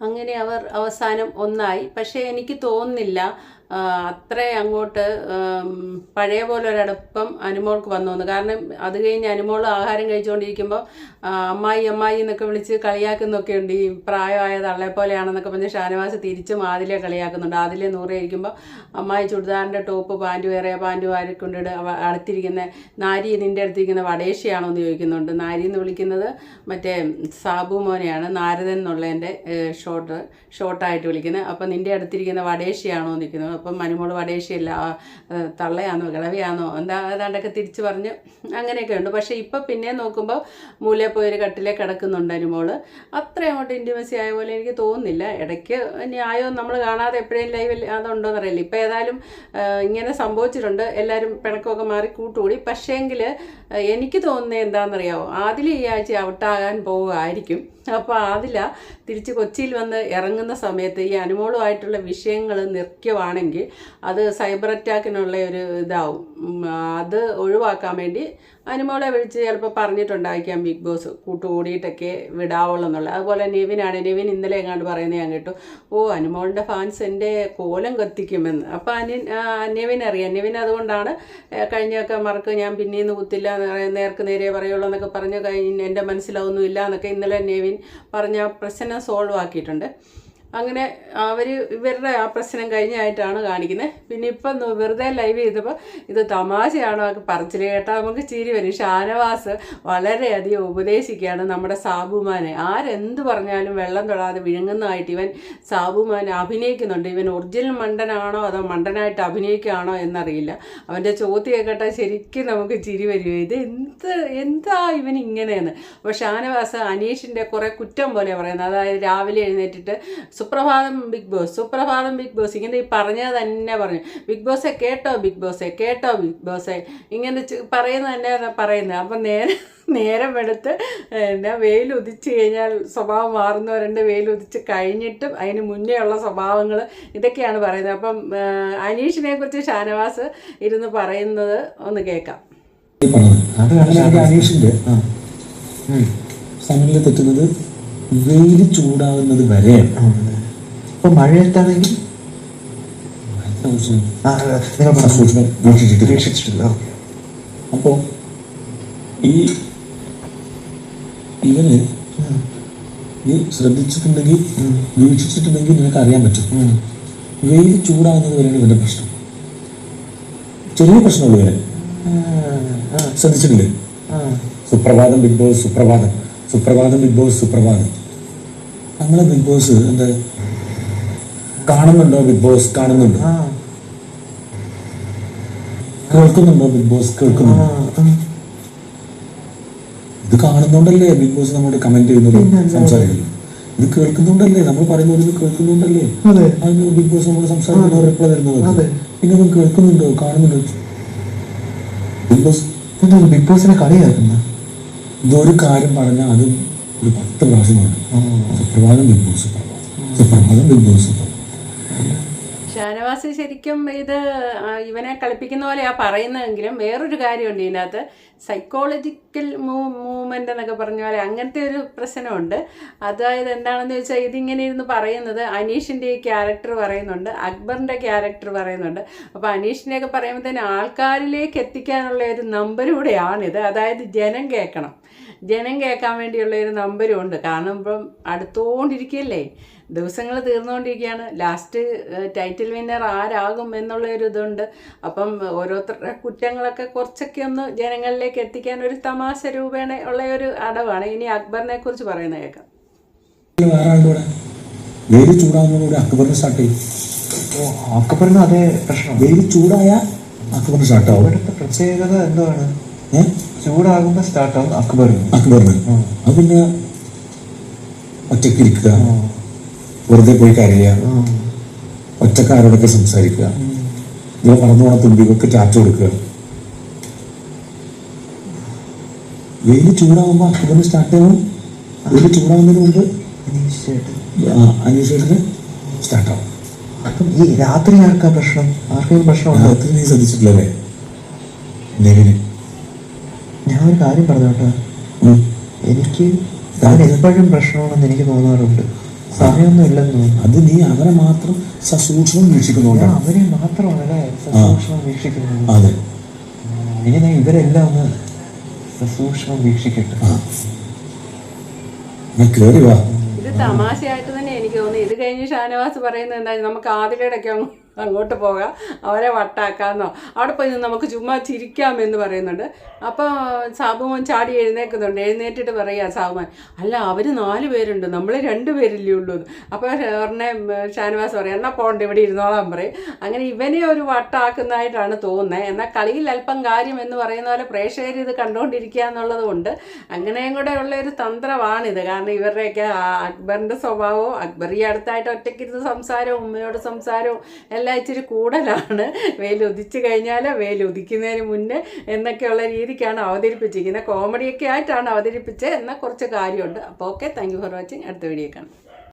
അങ്ങനെ അവർ അവസാനം ഒന്നായി. പക്ഷേ എനിക്ക് തോന്നുന്നില്ല അത്ര അങ്ങോട്ട് പഴയ പോലെ ഒരടുപ്പം അനുമോൾക്ക് വന്നു. വന്നു കാരണം അത് കഴിഞ്ഞ് അനുമോൾ ആഹാരം കഴിച്ചുകൊണ്ടിരിക്കുമ്പോൾ അമ്മായി അമ്മായി എന്നൊക്കെ വിളിച്ച് കളിയാക്കുന്നൊക്കെ ഉണ്ട്. ഈ പ്രായമായ തള്ളെ പോലെയാണെന്നൊക്കെ പറഞ്ഞ് ഷാനവാസ് തിരിച്ചും ആദിലെ കളിയാക്കുന്നുണ്ട്. ആദിലെ നൂറ് ഇരിക്കുമ്പോൾ അമ്മായി ചുടിദാറിന്റെ ടോപ്പ് പാന്റ് വേറെ പാന്റ് വാരി കൊണ്ടിട്ട് അടുത്തിരിക്കുന്ന നാരി നിന്റെ അടുത്തിരിക്കുന്ന വടേശയാണോ എന്ന് ചോദിക്കുന്നുണ്ട്. നാരി എന്ന് വിളിക്കുന്നത് മറ്റേ സാബു മോനെയാണ്. നാരദൻ എന്നുള്ളതിന്റെ ഷോർട്ട് ഷോർട്ടായിട്ട് വിളിക്കുന്നത്. അപ്പോൾ നിന്റെ അടുത്തിരിക്കുന്ന വടേശയാണോ എന്ന് നിൽക്കുന്നത് അപ്പം മനുമോൾ വടേശിയല്ല തള്ളയാണോ കിളവിയാണോ എന്താ ഏതാണ്ടൊക്കെ തിരിച്ച് പറഞ്ഞ് അങ്ങനെയൊക്കെ ഉണ്ട്. പക്ഷേ ഇപ്പം പിന്നെ നോക്കുമ്പോൾ മൂലയിൽ ഒരു കട്ടിലെ കിടക്കുന്നുണ്ട് അനുമോൾ അത്ര അങ്ങോട്ട് ഇന്റിമസി ആയ പോലെ എനിക്ക് തോന്നുന്നില്ല. ഇടയ്ക്ക് ന്യായം നമ്മൾ കാണാതെ എപ്പോഴും ലൈവിൽ അതുണ്ടോയെന്ന് അറിയില്ല ഇപ്പം ഏതായാലും ഇങ്ങനെ സംഭവിച്ചിട്ടുണ്ട്. എല്ലാവരും പിണക്കമൊക്കെ മാറി കൂട്ടുകൂടി. പക്ഷേങ്കിൽ എനിക്ക് തോന്നുന്നത് എന്താണെന്നറിയാമോ ആദ്യം ഈ ആഴ്ച ഔട്ടാകാൻ പോവുമായിരിക്കും അപ്പോൾ ആവില്ല തിരിച്ച് കൊച്ചിയിൽ വന്ന് ഇറങ്ങുന്ന സമയത്ത് ഈ അനുമോളുമായിട്ടുള്ള വിഷയങ്ങൾ നിർക്കുവാണെങ്കിൽ അത് സൈബർ അറ്റാക്കിനുള്ള ഒരു ഇതാവും. അത് ഒഴിവാക്കാൻ വേണ്ടി അനുമോളെ വിളിച്ച് ചിലപ്പോൾ പറഞ്ഞിട്ടുണ്ടായിരിക്കാം ബിഗ് ബോസ് കൂട്ടുകൂടിയിട്ടൊക്കെ വിടാവുള്ളൂ എന്നുള്ളത്. അതുപോലെ നിവിനാണ്. നിവിൻ ഇന്നലെ എങ്ങാണ്ട് പറയുന്നത് ഞാൻ കേട്ടു. ഓ അനുമോളിന്റെ ഫാൻസ് എന്റെ കോലം കത്തിക്കുമെന്ന്. അപ്പോൾ അനിൻ നിവിൻ അറിയാം. നിവിൻ അതുകൊണ്ടാണ് കഴിഞ്ഞൊക്കെ മറക്ക് ഞാൻ പിന്നീന്ന് കുത്തില്ല നേർക്ക് നേരെ പറയുള്ളൂ എന്നൊക്കെ പറഞ്ഞ് കഴിഞ്ഞ് എന്റെ മനസ്സിലാവുന്നില്ല എന്നൊക്കെ ഇന്നലെ നിവിൻ പറഞ്ഞ പ്രശ്നം സോൾവ് ആക്കിയിട്ടുണ്ട്. അങ്ങനെ അവർ ഇവരുടെ ആ പ്രശ്നം കഴിഞ്ഞായിട്ടാണ് കാണിക്കുന്നത്. പിന്നെ ഇപ്പം വെറുതെ ലൈവ് ചെയ്തപ്പോൾ ഇത് തമാശയാണോ ഒക്കെ പറച്ചിൽ കേട്ടാൽ നമുക്ക് ചിരി വരും. ഷാനവാസ് വളരെയധികം ഉപദേശിക്കുകയാണ് നമ്മുടെ സാബുമാനെ. ആരെന്ത് പറഞ്ഞാലും വെള്ളം തൊടാതെ വിഴുങ്ങുന്നതായിട്ട് ഇവൻ സാബുമാനെ അഭിനയിക്കുന്നുണ്ട്. ഇവൻ ഒറിജിനൽ മണ്ടനാണോ അതോ മണ്ടനായിട്ട് അഭിനയിക്കുകയാണോ എന്നറിയില്ല. അവന്റെ ചോദ്യം കേട്ടാൽ ശരിക്കും നമുക്ക് ചിരി വരും. ഇത് എന്ത് എന്താ ഇവൻ ഇങ്ങനെയെന്ന്? അപ്പോൾ ഷാനവാസ് അനീഷിന്റെ കുറേ കുറ്റം പോലെ പറയുന്നത് അതായത് രാവിലെ എഴുന്നേറ്റിട്ട് സുപ്രഭാതം ബിഗ് ബോസ് സുപ്രഭാതം ബിഗ് ബോസ്. ഇങ്ങനെ പറഞ്ഞത് തന്നെ പറഞ്ഞു. ബിഗ് ബോസെ കേട്ടോ ബിഗ് ബോസെ കേട്ടോ ബിഗ് ബോസെ. ഇങ്ങനെ പറയുന്നത് തന്നെ പറയുന്നത്. അപ്പം നേരെ നേരം എടുത്ത് എന്നെ വെയിൽ ഉദിച്ച് കഴിഞ്ഞാൽ സ്വഭാവം മാറുന്നവരുണ്ട് വെയിൽ ഉദിച്ച് കഴിഞ്ഞിട്ടും അതിന് മുന്നേ ഉള്ള സ്വഭാവങ്ങൾ ഇതൊക്കെയാണ് പറയുന്നത്. അപ്പം അനീഷിനെ കുറിച്ച് ഷാനവാസ് ഇരുന്ന് പറയുന്നത് ഒന്ന് കേൾക്കാം. അത് അനീഷിന്റെ തെറ്റുന്നത് വെയിൽ ചൂടാവുന്നത് വരെയാണ്. ഇപ്പൊ മഴയത്താണെങ്കിൽ അപ്പോ നിങ്ങൾ. വീക്ഷിച്ചിട്ടില്ല. അപ്പോൾ ഈ ഇവന് നീ ശ്രദ്ധിച്ചിട്ടുണ്ടെങ്കിൽ വീക്ഷിച്ചിട്ടുണ്ടെങ്കിൽ നിനക്ക് അറിയാൻ പറ്റും. വെയിൽ ചൂടാകുന്നത് വരെയാണ് ഇവന്റെ പ്രശ്നം. ചെറിയ പ്രശ്നമുള്ളൂ ഇവന്. ശ്രദ്ധിച്ചിട്ടില്ലേ? സുപ്രഭാതം ബിഗ് ബോസ് സുപ്രഭാതം. സുപ്രഭാതം ബിഗ് ബോസ് സുപ്രഭാതം. നമ്മളെ ബിഗ് ബോസ് എന്താ കാണുന്നുണ്ടോ ബിഗ് ബോസ്? കാണുന്നുണ്ടോ? കേൾക്കുന്നുണ്ടോ ബിഗ് ബോസ്? കേൾക്കുന്നുണ്ടോ? ഇത് കാണുന്നുണ്ടല്ലേ? ബിഗ് ബോസ് നമ്മോട് കമന്റ് ചെയ്യുന്നത് സംസാരിക്കുന്നത്. ഇത് കേൾക്കുന്നുണ്ടല്ലേ? നമ്മൾ പറയുന്നത് ഇത് കേൾക്കുന്നുണ്ടല്ലേ. അതിന് ബിഗ് ബോസ് നമ്മൾ സംസാരിക്കുന്ന റിപ്ലൈ തരുന്നത് അതെ. പിന്നെ നമ്മൾ കേൾക്കുന്നുണ്ടോ? കാണുന്നുണ്ടോ? ബിഗ് ബോസ് ബിഗ് ബോസിനെ കളിയാക്കുന്ന. ഇതൊരു കാര്യം പറഞ്ഞാൽ അത് ഒരു പത്ത് പ്രാവശ്യമാണ് സുപ്രഭാതം ബിഗ് ബോസ്. സുപ്രഭാതം സുപ്രഭാതം ബിഗ് ബോസ്. സുപ്രഭാതം ഷാനവാസ് ശരിക്കും ഇത് ഇവനെ കളിപ്പിക്കുന്ന പോലെയാ പറയുന്നതെങ്കിലും വേറൊരു കാര്യമുണ്ട് ഇതിനകത്ത്. സൈക്കോളജിക്കൽ മൂവ് മൂവ്മെന്റ് എന്നൊക്കെ പറഞ്ഞ പോലെ അങ്ങനത്തെ ഒരു പ്രശ്നമുണ്ട്. അതായത് എന്താണെന്ന് വെച്ചാൽ ഇതിങ്ങനെ ഇരുന്ന് പറയുന്നത് അനീഷിന്റെ ഈ ക്യാരക്ടർ പറയുന്നുണ്ട് അക്ബറിന്റെ ക്യാരക്ടർ പറയുന്നുണ്ട്. അപ്പോൾ അനീഷിനെയൊക്കെ തന്നെ ആൾക്കാരിലേക്ക് എത്തിക്കാനുള്ള ഒരു നമ്പർ കൂടെയാണിത്. അതായത് ജനം കേൾക്കണം. ജനം കേൾക്കാൻ വേണ്ടിയുള്ള ഒരു നമ്പരും ഉണ്ട്. കാരണം ഇപ്പം അടുത്തുകൊണ്ടിരിക്കുകയല്ലേ ദിവസങ്ങൾ തീർന്നുകൊണ്ടിരിക്കുകയാണ് ലാസ്റ്റ് ടൈറ്റിൽ വിന്നർ ആരാകും എന്നുള്ള ഒരു ഇതുണ്ട്. അപ്പം ഓരോരുത്തരുടെ കുറ്റങ്ങളൊക്കെ കുറച്ചൊക്കെ ഒന്ന് ജനങ്ങളിലേക്ക് എത്തിക്കാൻ ഒരു തമാശ രൂപേണ ഉള്ള ഒരു അടവാണ്. ഇനി അക്ബറിനെ കുറിച്ച് പറയുന്നത് കേൾക്കാം. വെയിൽ ചൂടാകുന്നതോടെ അക്ബറിന് സ്റ്റാർട്ട് ചെയ്യും ഓ അക്കപ്പറിനും അതേ പ്രശ്നം. വെയിൽ ചൂടായ അക്ബറിന് സ്റ്റാർട്ട് ആവും. പ്രത്യേകത എന്താണ്? ഏഹ് ചൂടാകുമ്പോ സ്റ്റാർട്ടാവും അക്ബർ. അക്ബറിന്. അത് പിന്നെ ഒറ്റയ്ക്കിരിക്കുക വെറുതെ പോയി കരയുക. ഒറ്റക്കാരോടൊക്കെ സംസാരിക്കുക. നിങ്ങൾ പറഞ്ഞു പോണ തുമ്പികൾക്ക് ടാറ്റ കൊടുക്കുക. വെയിൽ ചൂടാകുമ്പോൾ അക്ബറിന് സ്റ്റാർട്ട് ആവും വെയിൽ ചൂടാകുന്നതിന് മുമ്പ് അനീഷേട്ടന് സ്റ്റാർട്ട് ആവും. അപ്പം ഈ രാത്രി ആർക്കാ പ്രശ്നം? ആർക്കെങ്കിലും പ്രശ്നം രാത്രി നീ ശ്രദ്ധിച്ചിട്ടില്ലല്ലേ? നെവിന്. ഒരു കാര്യം പറഞ്ഞു കേട്ടോ. എനിക്ക് താൻ എപ്പോഴും പ്രശ്നമാണെന്ന് എനിക്ക് തോന്നാറുണ്ട്. സമയമൊന്നും ഇല്ലെന്ന് തോന്നുന്നു. അത് നീ അവരെ മാത്രം സസൂക്ഷ്മം വീക്ഷിക്കുന്നു അവരെ മാത്രമാണല്ലേ സസൂക്ഷ്മം വീക്ഷിക്കുന്നത്. അതെ. ഞാൻ ഇവരെല്ലാം ഒന്ന് സസൂക്ഷ്മം വീക്ഷിക്കട്ടെ. ഞാൻ വാ. ഇത് തമാശയായിട്ട് തന്നെ എനിക്ക് തോന്നുന്നു. ഇത് കഴിഞ്ഞ് ഷാനവാസ് പറയുന്നത് എന്താ നമുക്ക് ആതിരയുടെയൊക്കെ അങ്ങ് അങ്ങോട്ട് പോകാം. അവരെ വട്ടാക്കാന്നോ. അവിടെ പോയി നിന്ന് നമുക്ക് ചുമ്മാ ചിരിക്കാം എന്ന് പറയുന്നുണ്ട്. അപ്പോൾ സാബുമോൻ ചാടി എഴുന്നേൽക്കുന്നുണ്ട് എഴുന്നേറ്റിട്ട് പറയുക സാബുമോൻ അല്ല അവർ നാല് പേരുണ്ട്. നമ്മൾ രണ്ട് പേരില്ലേ ഉള്ളൂ. അപ്പോൾ ഉടനെ ഷാനവാസ് പറയും എന്നാൽ പോകണ്ട ഇവിടെ ഇരുന്നോളാൻ പറയും. അങ്ങനെ ഇവനെ ഒരു വട്ടാക്കുന്നതായിട്ടാണ് തോന്നുന്നത് എന്നാൽ കളിയിൽ അല്പം കാര്യം എന്ന് പറയുന്ന പോലെ പ്രേക്ഷകർ ഇത് കണ്ടുകൊണ്ടിരിക്കുക എന്നുള്ളത് കൊണ്ട് അങ്ങനെയും കൂടെ ഉള്ള ഒരു തന്ത്രമാണിത്. കാരണം ഇവരുടെയൊക്കെ അക്ബറിന്റെ സ്വഭാവവും അക്ബർ ഈ അടുത്തായിട്ട് ഒറ്റയ്ക്കിരുന്ന് സംസാരവും ഉമ്മയോട് സംസാരവും എല്ലാം ഇച്ചിരി കൂടുതലാണ്. വെയിൽ ഉദിച്ചു കഴിഞ്ഞാൽ വെയിൽ ഉദിക്കുന്നതിന് മുന്നേ എന്നൊക്കെയുള്ള രീതിക്കാണ് അവതരിപ്പിച്ചിരിക്കുന്നത്. കോമഡിയൊക്കെ ആയിട്ടാണ് അവതരിപ്പിച്ചത്. എന്നാൽ കുറച്ച് കാര്യമുണ്ട്. അപ്പോൾ okay. Thank you for watching. അടുത്ത വീഡിയോ കാണാം.